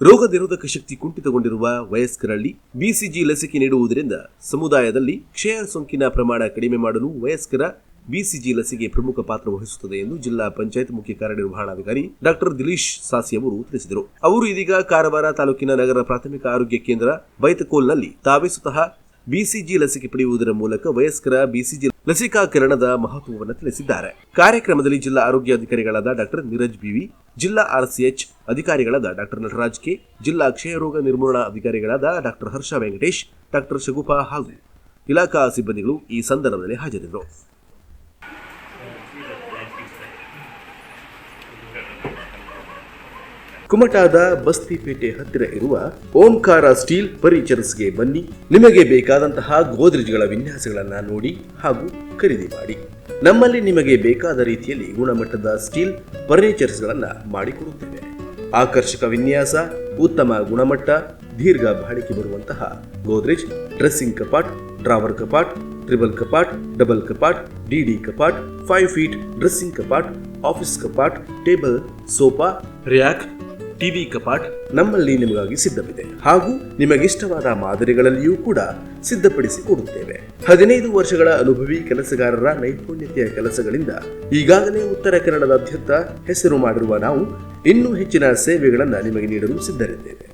ರೋಗ ನಿರೋಧಕ ಶಕ್ತಿ ಕುಂಠಿತಗೊಂಡಿರುವ ವಯಸ್ಕರಲ್ಲಿ ಬಿಸಿಜಿ ಲಸಿಕೆ ನೀಡುವುದರಿಂದ ಸಮುದಾಯದಲ್ಲಿ ಕ್ಷಯ ಸೋಂಕಿನ ಪ್ರಮಾಣ ಕಡಿಮೆ ಮಾಡಲು ವಯಸ್ಕರ ಬಿಸಿಜಿ ಲಸಿಕೆ ಪ್ರಮುಖ ಪಾತ್ರ ವಹಿಸುತ್ತದೆ ಎಂದು ಜಿಲ್ಲಾ ಪಂಚಾಯತ್ ಮುಖ್ಯ ಕಾರ್ಯನಿರ್ವಹಣಾಧಿಕಾರಿ ಡಾಕ್ಟರ್ ದಿಲೀಶ್ ಸಾಸಿ ಅವರು ತಿಳಿಸಿದರು. ಅವರು ಇದೀಗ ಕಾರವಾರ ತಾಲೂಕಿನ ನಗರ ಪ್ರಾಥಮಿಕ ಆರೋಗ್ಯ ಕೇಂದ್ರ ಬೈತಕೋಲ್ನಲ್ಲಿ ತಾವೇ ಸ್ವತಃ ಬಿಸಿಜಿ ಲಸಿಕೆ ಪಡೆಯುವುದರ ಮೂಲಕ ವಯಸ್ಕರ ಬಿಸಿಜಿ ಲಸಿಕಾಕರಣದ ಮಹತ್ವವನ್ನು ತಿಳಿಸಿದ್ದಾರೆ. ಕಾರ್ಯಕ್ರಮದಲ್ಲಿ ಜಿಲ್ಲಾ ಆರೋಗ್ಯಾಧಿಕಾರಿಗಳಾದ ಡಾಕ್ಟರ್ ನೀರಜ್ ಬಿವಿ ಜಿಲ್ಲಾ ಆರ್ಸಿಎಚ್ ಅಧಿಕಾರಿಗಳಾದ ಡಾಕ್ಟರ್ ನಟರಾಜ್ ಕೆ, ಜಿಲ್ಲಾ ಕ್ಷಯರೋಗ ನಿರ್ಮೂಲನಾ ಅಧಿಕಾರಿಗಳಾದ ಡಾಕ್ಟರ್ ಹರ್ಷ ವೆಂಕಟೇಶ್ ಡಾಕ್ಟರ್ ಶಗುಪಾ ಹಾಗೂ ಇಲಾಖಾ ಸಿಬ್ಬಂದಿಗಳು ಈ ಸಂದರ್ಭದಲ್ಲಿ ಹಾಜರಿದ್ದರು. ಕುಮಟಾದ ಬಸ್ತಿಪೇಟೆ ಹತ್ತಿರ ಇರುವ ಓಂಕಾರ ಸ್ಟೀಲ್ ಫರ್ನಿಚರ್ಸ್ಗೆ ಬನ್ನಿ. ನಿಮಗೆ ಬೇಕಾದಂತಹ ಗೋದ್ರೇಜ್ಗಳ ವಿನ್ಯಾಸಗಳನ್ನು ನೋಡಿ ಹಾಗೂ ಖರೀದಿ ಮಾಡಿ. ನಮ್ಮಲ್ಲಿ ನಿಮಗೆ ಬೇಕಾದ ರೀತಿಯಲ್ಲಿ ಗುಣಮಟ್ಟದ ಸ್ಟೀಲ್ ಫರ್ನಿಚರ್ಸ್ಗಳನ್ನು ಮಾಡಿಕೊಡುತ್ತೇವೆ. ಆಕರ್ಷಕ ವಿನ್ಯಾಸ, ಉತ್ತಮ ಗುಣಮಟ್ಟ, ದೀರ್ಘ ಬಾಳಿಕೆ ಬರುವಂತಹ ಗೋದ್ರೇಜ್, ಡ್ರೆಸ್ಸಿಂಗ್ ಕಪಾಟ್, ಡ್ರಾವರ್ ಕಪಾಟ್ ಟ್ರಿಬಲ್ ಕಪಾಟ್, ಡಬಲ್ ಕಪಾಟ್ ಡಿಡಿ ಕಪಾಟ್, ಫೈವ್ ಫೀಟ್ ಡ್ರೆಸ್ಸಿಂಗ್ ಕಪಾಟ್, ಆಫೀಸ್ ಕಪಾಟ್, ಟೇಬಲ್, ಸೋಫಾ, ರ್ಯಾಕ್ ಟಿವಿ ಕಪಾಟ್ ನಮ್ಮಲ್ಲಿ ನಿಮಗಾಗಿ ಸಿದ್ಧವಿದೆ. ಹಾಗೂ ನಿಮಗಿಷ್ಟವಾದ ಮಾದರಿಗಳಲ್ಲಿಯೂ ಕೂಡ ಸಿದ್ಧಪಡಿಸಿ ಕೊಡುತ್ತೇವೆ. ಹದಿನೈದು ವರ್ಷಗಳ ಅನುಭವಿ ಕೆಲಸಗಾರರ ನೈಪುಣ್ಯತೆಯ ಕೆಲಸಗಳಿಂದ ಈಗಾಗಲೇ ಉತ್ತರ ಕನ್ನಡದಾದ್ಯಂತ ಹೆಸರು ಮಾಡಿರುವ ನಾವು ಇನ್ನೂ ಹೆಚ್ಚಿನ ಸೇವೆಗಳನ್ನು ನಿಮಗೆ ನೀಡಲು ಸಿದ್ಧರಿದ್ದೇವೆ.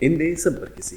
ಹಿಂದೆ ಸಂಪರ್ಕಿಸಿ